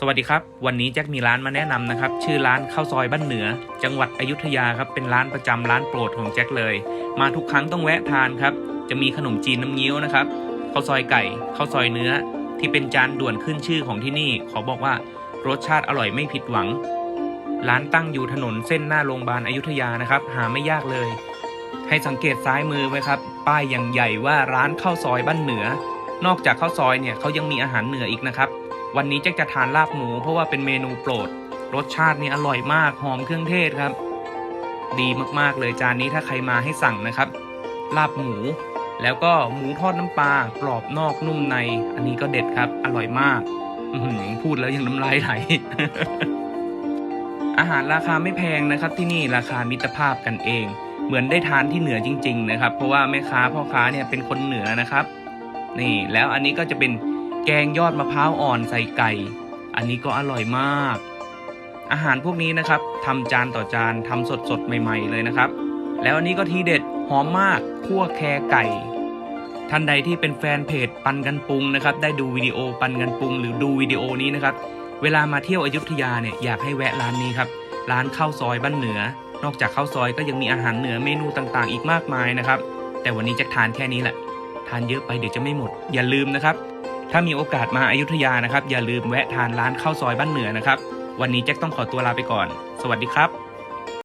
สวัสดีครับ วันนี้แจ็คมีร้านมาแนะนำนะครับ ชื่อร้านข้าวซอยบ้านเหนือ จังหวัดอยุธยาครับเป็นร้านประจำร้านโปรดของแจ็คเลย มาทุกครั้งต้องแวะทานครับ จะมีขนมจีนน้ำเงี้ยวนะครับข้าวซอยไก่ข้าวซอยเนื้อ ที่เป็นจานด่วนขึ้นชื่อของที่นี่ ขอบอกว่ารสชาติอร่อยไม่ผิดหวัง ร้านตั้งอยู่ถนนเส้นหน้าโรงพยาบาลอยุธยานะครับ หาไม่ยากเลย ให้สังเกตซ้ายมือไว้ครับ ป้ายอย่างใหญ่ว่าร้านข้าวซอยบ้านเหนือ นอกจากข้าวซอยเนี่ยเขายังมีอาหารเหนืออีกนะครับ วันนี้แจ็คจะทานลาบหมู เพราะว่าเป็นเมนูโปรด รสชาตินี่อร่อยมากหอมเครื่องเทศครับ ดีมากๆเลยจานนี้ถ้าใครมาให้สั่งนะครับ ลาบหมู แล้วก็หมูทอดน้ำปลากรอบนอกนุ่มใน อันนี้ก็เด็ดครับ อร่อยมากพูดแล้วยังน้ำลายไหลอาหารราคาไม่แพงนะครับ ที่นี่ราคามิตรภาพกันเอง เหมือนได้ทานที่เหนือจริง ๆ นะครับ เพราะว่าแม่ค้าพ่อค้าเนี่ยเป็นคนเหนือนะครับ นี่แล้วอันนี้ก็จะเป็น แกงยอดมะพร้าวอ่อนใส่ไก่ อันนี้ก็อร่อยมาก อาหารพวกนี้นะครับทำจานต่อจานทำสดๆใหม่ ๆ เลยนะครับ แล้วอันนี้ก็ทีเด็ดหอมมากคั่วแครไก่ท่านใดที่เป็นแฟนเพจปันกันปรุงนะครับ ได้ดูวิดีโอปันกันปรุง หรือดูวิดีโอนี้นะครับ เวลามาเที่ยวอยุธยาเนี่ยอยากให้แวะร้านนี้ครับร้านข้าวซอยบ้านเหนือ นอกจากข้าวซอยก็ยังมีอาหารเหนือเมนูต่างๆ อีกมากมายนะครับ แต่วันนี้จะทานแค่นี้แหละ ทานเยอะไปเดี๋ยวจะไม่หมด อย่าลืมนะครับ ถ้ามีโอกาสมาอายุทยานะครับ อย่าลืมแวะทานร้านข้าวซอยบ้านเหนือนะครับ วันนี้แจ็คต้องขอตัวลาไปก่อน สวัสดีครับ